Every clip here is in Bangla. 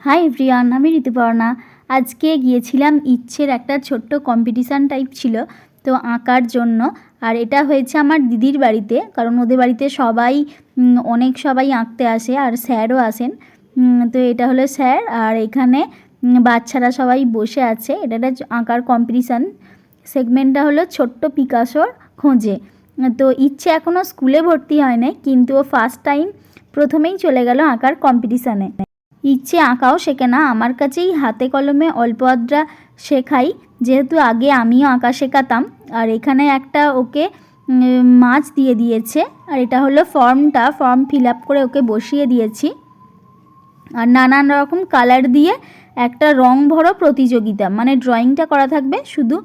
হাই এভরিওয়ান, আমি ঋতুপর্ণা। আজকে গিয়েছিলাম ইচ্ছের একটা ছোট্ট কম্পিটিশান টাইপ ছিল, তো আঁকার জন্য। আর এটা হয়েছে আমার দিদির বাড়িতে, কারণ ওদের বাড়িতে সবাই অনেক সবাই আঁকতে আসে আর স্যারও আসেন। তো এটা হলো স্যার, আর এখানে বাচ্চারা সবাই বসে আছে। এটা একটা আঁকার কম্পিটিশান সেগমেন্টটা হলো ছোট্ট পিকাসোর খোঁজে। তো ইচ্ছে এখনও স্কুলে ভর্তি হয় কিন্তু ও ফার্স্ট টাইম প্রথমেই চলে গেল আঁকার কম্পিটিশানে ইচ্ছে আঁকাও শেখে না। আমার কাছেই হাতে কলমে অল্প আদ্রা শেখাই। যেহেতু আগে আমিও আঁকা শেখাতাম, আর এখানে একটা ওকে মাছ দিয়ে দিয়েছে, আর এটা হলো ফর্মটা, ফর্ম ফিল আপ করে ওকে বসিয়ে দিয়েছি। আর নানান রকম কালার দিয়ে একটা রং ভরো প্রতিযোগিতা মানে ড্রয়িংটা করা থাকবে, শুধু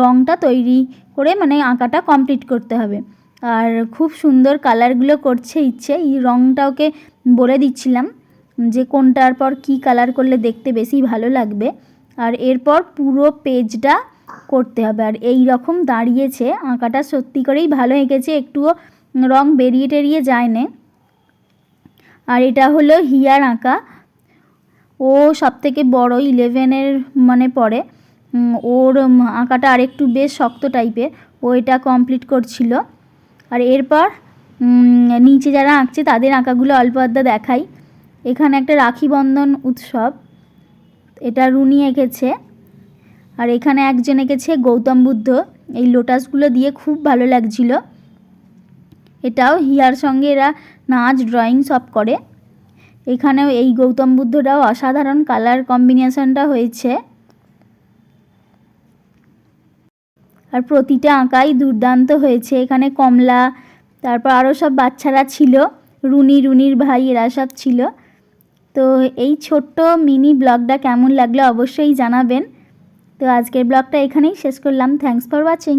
রংটা তৈরি করে মানে আঁকাটা কমপ্লিট করতে হবে। আর খুব সুন্দর কালারগুলো করছে ইচ্ছে, এই রংটা ওকে বলে দিচ্ছিলাম। যে কোনটার পর কি কালার করলে দেখতে বেশি ভালো লাগবে, আর এরপর পুরো পেজটা করতে হবে। আর এই রকম দাঁড়িয়েছে, আঁকাটা সত্যি করেই ভালো এঁকেছে, একটুও রং বেরিয়ে টেরিয়ে যায় না আর এটা হলো হিয়ার আঁকা। ও সব থেকে বড় ইলেভেনের মানে পড়ে ওর আঁকাটা আরেকটু বেশ শক্ত টাইপের ও এটা কমপ্লিট করছিল। আর এরপর নিচে যারা আঁকছে তাদের আঁকাগুলো অল্প আধা দেখাই। এখানে একটা রাখি বন্ধন উৎসব। এটা রুনি এঁকেছে। আর এখানে একজন এঁকেছে গৌতম বুদ্ধ। এই লোটাসগুলো দিয়ে খুব ভালো লাগছিল। এটাও হিয়ার সঙ্গে এরা নাচ, ড্রয়িং সব করে। এখানেও এই গৌতম বুদ্ধটাও অসাধারণ কালার কম্বিনেশনটা হয়েছে। আর প্রতিটা আঁকাই দুর্দান্ত হয়েছে। এখানে কমলা, তারপর আরও সব বাচ্চারা ছিল। রুনি, রুনির ভাই, এরা সব ছিল। তো এই ছোট্ট মিনি ব্লগটা কেমন লাগল অবশ্যই জানাবেন। তো আজকের ব্লগটা এখানেই শেষ করলাম। Thanks for watching